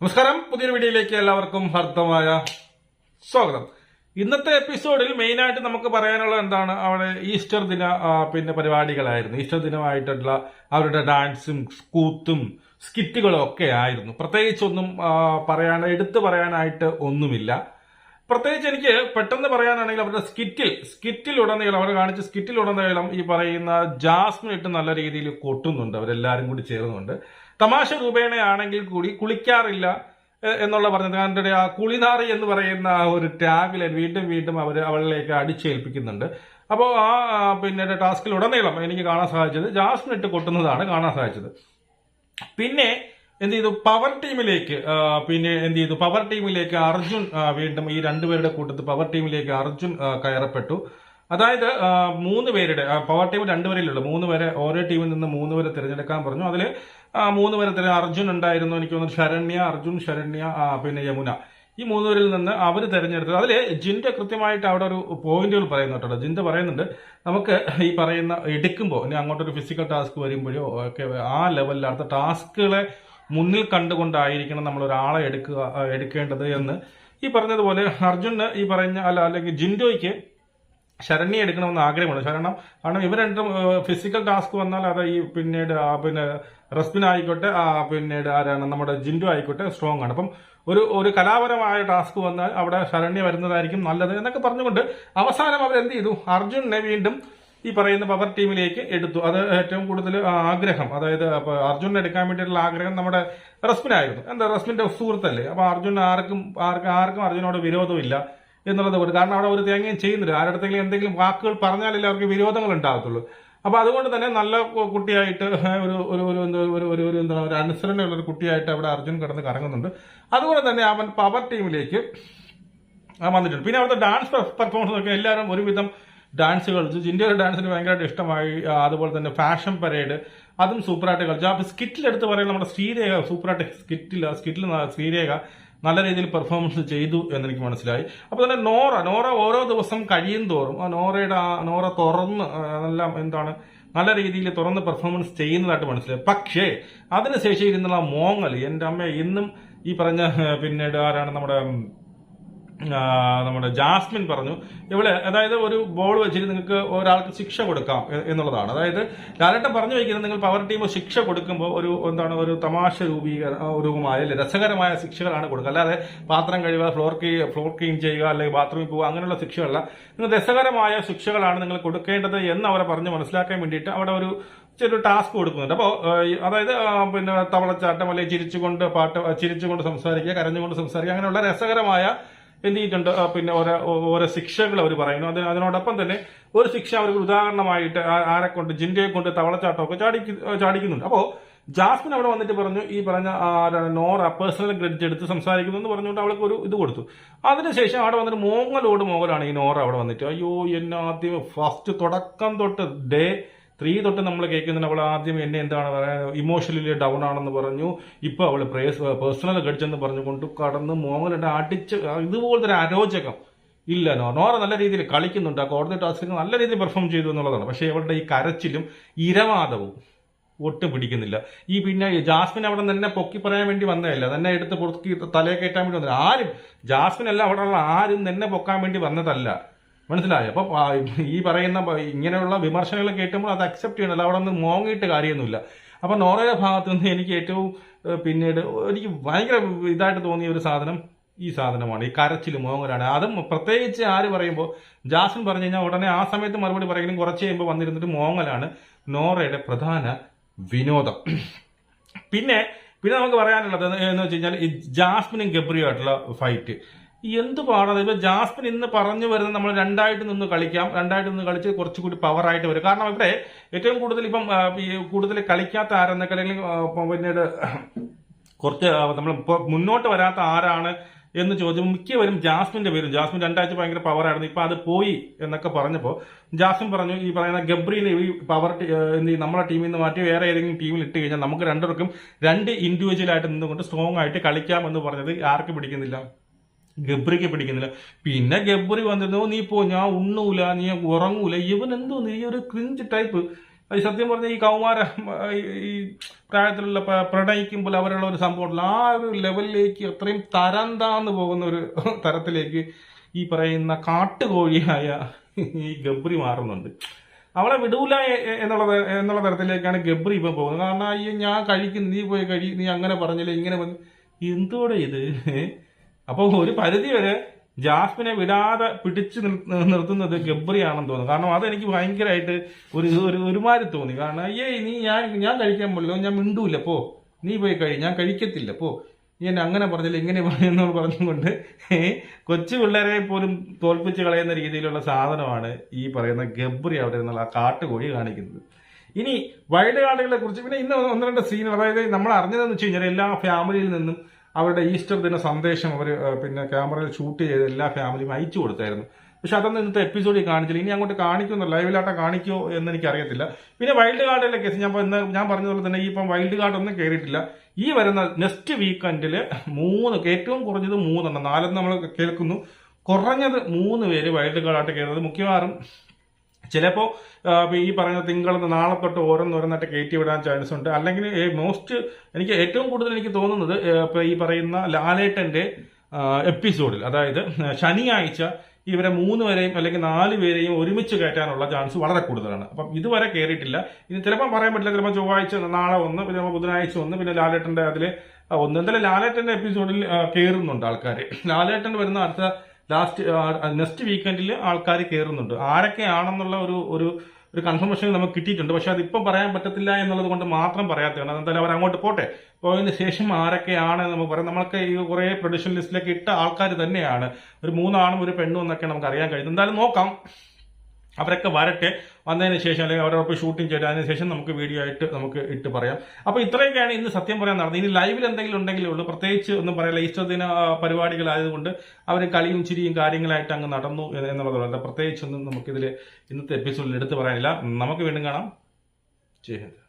നമസ്കാരം. പുതിയൊരു വീഡിയോയിലേക്ക് എല്ലാവർക്കും ഹർദ്ദമായ സ്വാഗതം. ഇന്നത്തെ എപ്പിസോഡിൽ മെയിനായിട്ട് നമുക്ക് പറയാനുള്ളത് എന്താണ്? അവിടെ ഈസ്റ്റർ ദിന പിന്നെ പരിപാടികളായിരുന്നു. ഈസ്റ്റർ ദിനമായിട്ടുള്ള അവരുടെ ഡാൻസും കൂത്തും സ്കിറ്റുകളും ഒക്കെ ആയിരുന്നു. പ്രത്യേകിച്ചൊന്നും പറയാൻ എടുത്തു പറയാനായിട്ട് ഒന്നുമില്ല. പ്രത്യേകിച്ച് എനിക്ക് പെട്ടെന്ന് പറയാനാണെങ്കിൽ അവരുടെ സ്കിറ്റിൽ സ്കിറ്റിൽ ഉടനീളം അവർ സ്കിറ്റിൽ ഉടനീളം ഈ പറയുന്ന ജാസ്മിൻ ഇട്ട് നല്ല രീതിയിൽ കൊട്ടുന്നുണ്ട്. അവരെല്ലാരും കൂടി ചേർന്നുണ്ട്. തമാശ രൂപേണയാണെങ്കിൽ കൂടി കുളിക്കാറില്ല എന്നുള്ള പറഞ്ഞത് കാരണം ആ കുളിനാറി എന്ന് പറയുന്ന ആ ഒരു ടാഗിലെ വീണ്ടും വീണ്ടും അവർ അവളിലേക്ക് അടിച്ചേൽപ്പിക്കുന്നുണ്ട്. അപ്പോൾ ആ പിന്നെ ടാസ്കിൽ ഉടനീളം എനിക്ക് കാണാൻ സാധിച്ചത് ജാസ്മിൻ ഇട്ട് കൊട്ടുന്നതാണ് കാണാൻ സാധിച്ചത്. പിന്നെ എന്ത് ചെയ്തു? പവർ ടീമിലേക്ക് പിന്നെ എന്ത് ചെയ്തു? പവർ ടീമിലേക്ക് അർജുൻ വീണ്ടും ഈ രണ്ടുപേരുടെ കൂട്ടത്തിൽ പവർ ടീമിലേക്ക് അർജുൻ കയറപ്പെട്ടു. അതായത് മൂന്ന് പേരുടെ പവർ ടീം രണ്ടുപേരിലുള്ളൂ. മൂന്ന് പേരെ ഓരോ ടീമിൽ നിന്ന് മൂന്ന് പേരെ തിരഞ്ഞെടുക്കാൻ പറഞ്ഞു. അതിൽ മൂന്ന് പേരെ അർജുൻ ഉണ്ടായിരുന്നു എനിക്ക് തോന്നുന്നു ശരണ്യ അർജുൻ ശരണ്യ പിന്നെ യമുന. ഈ മൂന്ന് പേരിൽ നിന്ന് അവർ തിരഞ്ഞെടുത്തത്. അതിൽ ജിന്റെ കൃത്യമായിട്ട് അവിടെ ഒരു പോയിന്റുകൾ പറയുന്നുണ്ടോ ജിന്റെ പറയുന്നുണ്ട് നമുക്ക് ഈ പറയുന്ന എടുക്കുമ്പോൾ ഇനി അങ്ങോട്ടൊരു ഫിസിക്കൽ ടാസ്ക് വരുമ്പോഴോ ഒക്കെ ആ ലെവലിൽ അടുത്ത ടാസ്കുകളെ മുന്നിൽ കണ്ടുകൊണ്ടായിരിക്കണം നമ്മൾ ഒരാളെ എടുക്കുക എടുക്കേണ്ടത് എന്ന്. ഈ പറഞ്ഞതുപോലെ അർജുന് ഈ പറഞ്ഞ അല്ല അല്ലെങ്കിൽ ജിൻഡോയ്ക്ക് ശരണ്യെ എടുക്കണമെന്ന് ആഗ്രഹമുണ്ട്. ശരണം കാരണം ഇവർ രണ്ടും ഫിസിക്കൽ ടാസ്ക് വന്നാൽ അത് ഈ പിന്നീട് പിന്നെ റസ്മിൻ ആയിക്കോട്ടെ പിന്നീട് ആരാണ് നമ്മുടെ ജിൻഡു ആയിക്കോട്ടെ സ്ട്രോങ് ആണ്. അപ്പം ഒരു ഒരു കലാപരമായ ടാസ്ക് വന്നാൽ അവിടെ ശരണ്യ വരുന്നതായിരിക്കും നല്ലത് എന്നൊക്കെ പറഞ്ഞുകൊണ്ട് അവസാനം അവർ എന്ത് ചെയ്തു? അർജുനെ വീണ്ടും ഈ പറയുന്ന പവർ ടീമിലേക്ക് എടുത്തു. അത് ഏറ്റവും കൂടുതൽ ആഗ്രഹം. അതായത് അർജുനെ എടുക്കാൻ വേണ്ടിയിട്ടുള്ള ആഗ്രഹം നമ്മുടെ റസ്മിനായിരുന്നു. എന്താ റസ്മിന്റെ സുഹൃത്തല്ലേ? അപ്പൊ അർജുൻ ആർക്കും ആർക്കും ആർക്കും അർജുനോട് വിരോധമില്ല എന്നുള്ളത് കൊണ്ട് കാരണം അവിടെ ഒരു തേങ്ങയും ചെയ്യുന്നില്ല. ആരുടെങ്കിലും എന്തെങ്കിലും വാക്കുകൾ പറഞ്ഞാലല്ലേ അവർക്ക് വിരോധങ്ങൾ ഉണ്ടാകത്തുള്ളൂ. അപ്പൊ അതുകൊണ്ട് തന്നെ നല്ല കുട്ടിയായിട്ട് ഒരു ഒരു ഒരു ഒരു ഒരു ഒരു എന്താ ഒരു അനുസരണയുള്ള ഒരു കുട്ടിയായിട്ട് അവിടെ അർജുൻ കിടന്ന് കറങ്ങുന്നുണ്ട്. അതുപോലെ തന്നെ അവൻ പവർ ടീമിലേക്ക് വന്നിട്ടുണ്ട്. പിന്നെ അവിടുത്തെ ഡാൻസ് പെർഫോമൻസ് ഒക്കെ എല്ലാവരും ഒരുവിധം ഡാൻസ് കളിച്ചു ജിൻഡിയുടെ ഡാൻസിന് ഭയങ്കരമായിട്ട് ഇഷ്ടമായി. അതുപോലെ തന്നെ ഫാഷൻ പരേഡ് അതും സൂപ്പറായിട്ട് കളിച്ചു. അപ്പോൾ സ്കിറ്റിലെടുത്ത് പറയുന്നത് നമ്മുടെ ശ്രീരേഖ സൂപ്പറായിട്ട് സ്കിറ്റിൽ സ്കിറ്റിൽ ശ്രീരേഖ നല്ല രീതിയിൽ പെർഫോമൻസ് ചെയ്തു എന്ന് എനിക്ക് മനസ്സിലായി. അപ്പോൾ തന്നെ നോറ നോറ ഓരോ ദിവസം കഴിയും തോറും ആ നോറയുടെ ആ നോറ തുറന്ന് നല്ല എന്താണ് നല്ല രീതിയിൽ തുറന്ന് പെർഫോമൻസ് ചെയ്യുന്നതായിട്ട് മനസ്സിലായി. പക്ഷേ അതിനുശേഷം ഇരുന്നുള്ള മോങ്ങൽ എന്റെ അമ്മ ഇന്നും ഈ പറഞ്ഞ പിന്നീട് ആരാണ് നമ്മുടെ നമ്മുടെ ജാസ്മിൻ പറഞ്ഞു ഇവിടെ അതായത് ഒരു ബോൾ വെച്ചിട്ട് നിങ്ങൾക്ക് ഒരാൾക്ക് ശിക്ഷ കൊടുക്കാം എന്നുള്ളതാണ്. അതായത് ലാലേട്ടൻ പറഞ്ഞു വയ്ക്കുന്നത് നിങ്ങൾ പവർ ടീം ശിക്ഷ കൊടുക്കുമ്പോൾ ഒരു എന്താണ് ഒരു തമാശ രൂപീകര രൂപമായ രസകരമായ ശിക്ഷകളാണ് കൊടുക്കുക. അല്ലാതെ പാത്രം കഴിയുക ഫ്ലോർ ക്ലീൻ ഫ്ലോർ ക്ലീൻ ചെയ്യുക അല്ലെങ്കിൽ ബാത്റൂമിൽ പോവുക അങ്ങനെയുള്ള ശിക്ഷകളല്ല. നിങ്ങൾ രസകരമായ ശിക്ഷകളാണ് നിങ്ങൾ കൊടുക്കേണ്ടത് എന്ന് അവരെ പറഞ്ഞ് മനസ്സിലാക്കാൻ വേണ്ടിയിട്ട് അവിടെ ഒരു ചെറിയ ടാസ്ക് കൊടുക്കുന്നുണ്ട്. അപ്പോൾ അതായത് പിന്നെ തവളച്ചാട്ടം അല്ലെങ്കിൽ ചിരിച്ചുകൊണ്ട് പാട്ട് ചിരിച്ചുകൊണ്ട് സംസാരിക്കുക കരഞ്ഞുകൊണ്ട് സംസാരിക്കുക അങ്ങനെയുള്ള രസകരമായ എന്ത് ചെയ്തിട്ടുണ്ട് പിന്നെ ഓരോ ഓരോ ശിക്ഷകൾ അവർ പറയുന്നു. അതിന് അതിനോടൊപ്പം തന്നെ ഒരു ശിക്ഷ അവർക്ക് ഉദാഹരണമായിട്ട് ആരെ കൊണ്ട് ജിൻഡയെ കൊണ്ട് തവളച്ചാട്ടമൊക്കെ ചാടിക്ക് ചാടിക്കുന്നുണ്ട്. അപ്പോൾ ജാസ്മിൻ അവിടെ വന്നിട്ട് പറഞ്ഞു ഈ പറഞ്ഞ നോറ പേഴ്സണൽ ക്രെഡിറ്റ് എടുത്ത് സംസാരിക്കുന്നു എന്ന് പറഞ്ഞുകൊണ്ട് അവൾക്ക് ഒരു ഇത് കൊടുത്തു. അതിനുശേഷം അവിടെ വന്നിട്ട് മോങ്ങലോട് മോങ്ങലാണ് ഈ നോറ അവിടെ വന്നിട്ട് അയ്യോ എന്നെ ആദ്യം ഫസ്റ്റ് തുടക്കം തൊട്ട് ഡേ ത്രീ തൊട്ട് നമ്മൾ കേൾക്കുന്നതിന് അവൾ ആദ്യം എന്നെ എന്താണ് പറയുക ഇമോഷണലി ഡൗൺ ആണെന്ന് പറഞ്ഞു. ഇപ്പോൾ അവൾ പ്രേസ് പേഴ്സണൽ പറഞ്ഞു കൊണ്ട് കടന്ന് മോങ്ങലുണ്ട് അടിച്ച് ഇതുപോലത്തെ ഒരു അരോചകം. ഇല്ല നോറ നല്ല രീതിയിൽ കളിക്കുന്നുണ്ട്. ആ കോടതി ടാസ്കിൽ നല്ല രീതിയിൽ പെർഫോം ചെയ്തു എന്നുള്ളതാണ്. പക്ഷേ അവളുടെ ഈ കരച്ചിലും ഇരവാദവും ഒട്ടും പിടിക്കുന്നില്ല. ഈ പിന്നെ ജാസ്മിൻ അവിടെ തന്നെ പൊക്കി പറയാൻ വേണ്ടി വന്നതല്ല. തന്നെ എടുത്ത് പൊക്കി തലയെ കയറ്റാൻ വേണ്ടി വന്നത് ആരും ജാസ്മിൻ അല്ല അവിടെ ഉള്ള ആരും തന്നെ പൊക്കാൻ വേണ്ടി വന്നതല്ല. മനസ്സിലായോ? അപ്പൊ ഈ പറയുന്ന ഇങ്ങനെയുള്ള വിമർശനങ്ങൾ കേട്ടുമ്പോൾ അത് അക്സെപ്റ്റ് ചെയ്യണമല്ലോ. അവിടെ നിന്ന് മോങ്ങിയിട്ട് കാര്യമൊന്നുമില്ല. അപ്പൊ നോറയുടെ ഭാഗത്ത് നിന്ന് എനിക്ക് ഏറ്റവും പിന്നീട് എനിക്ക് ഭയങ്കര ഇതായിട്ട് തോന്നിയ ഒരു സാധനം ഈ സാധനമാണ്. ഈ കരച്ചിൽ മോങ്ങലാണ്. അതും പ്രത്യേകിച്ച് ആര് പറയുമ്പോൾ ജാസൻ പറഞ്ഞു കഴിഞ്ഞാൽ ഉടനെ ആ സമയത്ത് മറുപടി പറയെങ്കിലും കുറച്ച് കഴിയുമ്പോൾ വന്നിരുന്നിട്ട് മോങ്ങലാണ് നോറയുടെ പ്രധാന വിനോദം. പിന്നെ പിന്നെ നമുക്ക് പറയാനുള്ളത് എന്ന് വെച്ച് കഴിഞ്ഞാൽ ജാസ്മിനും ഗബ്രിയും ആയിട്ടുള്ള ഫൈറ്റ് എന്ത് പാടാണ്? ഇപ്പൊ ജാസ്മിൻ ഇന്ന് പറഞ്ഞു വരുന്നത് നമ്മൾ രണ്ടായിട്ട് നിന്ന് കളിക്കാം. രണ്ടായിട്ട് നിന്ന് കളിച്ച് കുറച്ചുകൂടി പവറായിട്ട് വരും. കാരണം ഇവിടെ ഏറ്റവും കൂടുതൽ ഇപ്പം കൂടുതൽ കളിക്കാത്ത ആരെന്നൊക്കെ അല്ലെങ്കിൽ പിന്നീട് കുറച്ച് നമ്മൾ മുന്നോട്ട് വരാത്ത ആരാണ് എന്ന് ചോദിച്ചു മിക്കവരും ജാസ്മിന്റെ പേരും. ജാസ്മിൻ രണ്ടാഴ്ച ഭയങ്കര പവറായിരുന്നു ഇപ്പൊ അത് പോയി എന്നൊക്കെ പറഞ്ഞപ്പോൾ ജാസ്മിൻ പറഞ്ഞു ഈ പറയുന്ന ഗബ്രീനെ ഈ പവർ നമ്മളെ ടീമിൽ നിന്ന് മാറ്റി വേറെ ഏതെങ്കിലും ടീമിൽ ഇട്ട് കഴിഞ്ഞാൽ നമുക്ക് രണ്ടുപേർക്കും രണ്ട് ഇൻഡിവിജ്വൽ ആയിട്ട് നിന്നുകൊണ്ട് സ്ട്രോങ് ആയിട്ട് കളിക്കാം എന്ന് പറഞ്ഞത് ആർക്ക് പിടിക്കുന്നില്ല. ഗബ്രിക്ക് പിടിക്കുന്നില്ല. പിന്നെ ഗബ്രി വന്നിരുന്നു നീ പോ ഞാൻ ഉണ്ണൂല നീ ഉറങ്ങൂല. ഇവൻ എന്തോ നീ ഒരു ക്രിഞ്ച് ടൈപ്പ് അത് സത്യം പറഞ്ഞാൽ ഈ കൗമാര ഈ- പ്രായത്തിലുള്ള പ്രണയിക്കുമ്പോൾ അവരുള്ള ഒരു സംഭവം ഉണ്ടല്ലോ. ആ ഒരു ലെവലിലേക്ക് അത്രയും തരം താന്ന് പോകുന്ന ഒരു തരത്തിലേക്ക് ഈ പറയുന്ന കാട്ടുകോഴിയായ ഈ ഗബ്രി മാറുന്നുണ്ട്. അവളെ വിടൂല എ- എ- എന്നുള്ള എന്നുള്ള തരത്തിലേക്കാണ് ഗബ്രി ഇപ്പം പോകുന്നത്. കാരണം അയ്യോ ഞാൻ കഴിക്കുന്നു. നീ പോയി കഴി നീ അങ്ങനെ പറഞ്ഞില്ല ഇങ്ങനെ പറഞ്ഞു. എന്തോടെ ഇത്? അപ്പോൾ ഒരു പരിധി വരെ ജാസ്മിനെ വിടാതെ പിടിച്ചു നിർ- നിർത്തുന്നത് ഗബ്രിയാണെന്ന് തോന്നുന്നു. കാരണം അതെനിക്ക് ഭയങ്കരമായിട്ട് ഒരു ഒരു ഒരുമാതിരി തോന്നി. കാരണം അയ്യേ നീ ഞാൻ ഞാൻ കഴിക്കാൻ പോലോ ഞാൻ മിണ്ടൂല്ല പോ. നീ പോയി കഴി ഞാൻ കഴിക്കത്തില്ല പോ. നീ എന്നെ അങ്ങനെ പറഞ്ഞില്ല ഇങ്ങനെ പറയുന്നു പറഞ്ഞുകൊണ്ട് കൊച്ചു പിള്ളേരെ പോലും തോൽപ്പിച്ച് കളയുന്ന രീതിയിലുള്ള സാധനമാണ് ഈ പറയുന്ന ഗബ്രി അവിടെ നിന്നുള്ള ആ കാട്ടുകോഴി കാണിക്കുന്നത്. ഇനി വൈൽഡ് കാർഡുകളെ കുറിച്ച് പിന്നെ ഇന്ന് ഒന്ന് രണ്ട് സീൻ അതായത് നമ്മൾ അറിഞ്ഞതെന്ന് വെച്ച് കഴിഞ്ഞാൽ എല്ലാ ഫാമിലിയിൽ നിന്നും അവരുടെ ഈസ്റ്റർ ദിന സന്ദേശം അവർ പിന്നെ ക്യാമറയിൽ ഷൂട്ട് ചെയ്ത് എല്ലാ ഫാമിലിയും അയച്ചു കൊടുത്തായിരുന്നു. പക്ഷെ അതൊന്നും ഇന്നത്തെ എപ്പിസോഡിൽ കാണിച്ചില്ല. ഇനി അങ്ങോട്ട് കാണിക്കുമോ ലൈവിലാട്ട കാണിക്കുമോ എന്ന് എനിക്ക് അറിയത്തില്ല പിന്നെ വൈൽഡ് കാർഡിലെ കേസ് ഞാൻ ഇന്ന് ഞാൻ പറഞ്ഞതുപോലെ തന്നെ ഈ ഇപ്പം വൈൽഡ് കാർഡ് ഒന്നും കയറിയിട്ടില്ല ഈ വരുന്ന നെക്സ്റ്റ് വീക്കെൻഡിൽ മൂന്ന് ഏറ്റവും കുറഞ്ഞത് മൂന്നെണ്ണം നാലെന്ന് നമ്മൾ കേൾക്കുന്നു. കുറഞ്ഞത് മൂന്ന് പേര് വൈൽഡ് കാർഡായിട്ട് കയറുന്നത് മിക്കവാറും ചിലപ്പോൾ ഈ പറയുന്ന തിങ്കൾ നാളെ തൊട്ട് ഓരോന്നോരോന്നായിട്ട് കയറ്റി വിടാൻ ചാൻസ് ഉണ്ട്. അല്ലെങ്കിൽ മോസ്റ്റ് എനിക്ക് ഏറ്റവും കൂടുതൽ എനിക്ക് തോന്നുന്നത് ഇപ്പൊ ഈ പറയുന്ന ലാലേട്ടന്റെ എപ്പിസോഡിൽ അതായത് ശനിയാഴ്ച ഇവരെ മൂന്ന് പേരെയും അല്ലെങ്കിൽ നാല് പേരെയും ഒരുമിച്ച് കയറ്റാനുള്ള ചാൻസ് വളരെ കൂടുതലാണ്. അപ്പം ഇതുവരെ കയറിയിട്ടില്ല ഇനി ചിലപ്പോൾ പറയാൻ പറ്റില്ല ചിലപ്പോൾ ചൊവ്വാഴ്ച നാളെ ഒന്ന് പിന്നെ ബുധനാഴ്ച ഒന്ന് പിന്നെ ലാലേട്ടന്റെ അതിൽ ഒന്ന്. എന്തായാലും ലാലേട്ടന്റെ എപ്പിസോഡിൽ കയറുന്നുണ്ട് ആൾക്കാർ ലാലേട്ടൻ വരുന്ന അടുത്ത ലാസ്റ്റ് നെക്സ്റ്റ് വീക്കെൻഡിൽ ആൾക്കാർ കയറുന്നുണ്ട് ആരൊക്കെയാണെന്നുള്ള ഒരു ഒരു ഒരു കൺഫർമേഷൻ നമുക്ക് കിട്ടിയിട്ടുണ്ട്. പക്ഷെ അതിപ്പം പറയാൻ പറ്റത്തില്ല എന്നുള്ളത് കൊണ്ട് മാത്രം പറയാത്തതാണ് എന്തായാലും അവർ അങ്ങോട്ട് പോട്ടെ. പോയതിന് ശേഷം ആരൊക്കെയാണ് നമുക്ക് പറയാം. നമ്മൾക്ക് ഈ കുറേ പ്രൊഡക്ഷൻ ലിസ്റ്റിലേക്ക് ഇട്ട ആൾക്കാർ തന്നെയാണ്. ഒരു മൂന്നാണും ഒരു പെണ്ണും എന്നൊക്കെ നമുക്ക് അറിയാൻ കഴിയുന്നത്. എന്തായാലും നോക്കാം. അവരൊക്കെ വരട്ടെ വന്നതിന് ശേഷം അല്ലെങ്കിൽ അവരോടൊപ്പം ഷൂട്ടിംഗ് ചെയ്ത് അതിന് ശേഷം നമുക്ക് വീഡിയോ ആയിട്ട് നമുക്ക് ഇട്ട് പറയാം. അപ്പോൾ ഇത്രയൊക്കെയാണ് ഇന്ന് സത്യം പറയാൻ നടന്നത്. ഇനി ലൈവിൽ എന്തെങ്കിലും ഉണ്ടെങ്കിലേ ഉള്ളൂ. പ്രത്യേകിച്ച് ഒന്നും പറയില്ല. ഈസ്റ്റർ ദിന പരിപാടികളായതുകൊണ്ട് അവർ കളിയും ചിരിയും കാര്യങ്ങളായിട്ട് അങ്ങ് നടന്നു എന്ന് എന്നുള്ളതുകൊണ്ട് പ്രത്യേകിച്ചൊന്നും നമുക്കിതിൽ ഇന്നത്തെ എപ്പിസോഡിൽ എടുത്ത് പറയാനില്ല. നമുക്ക് വീണ്ടും കാണാം. ജയ്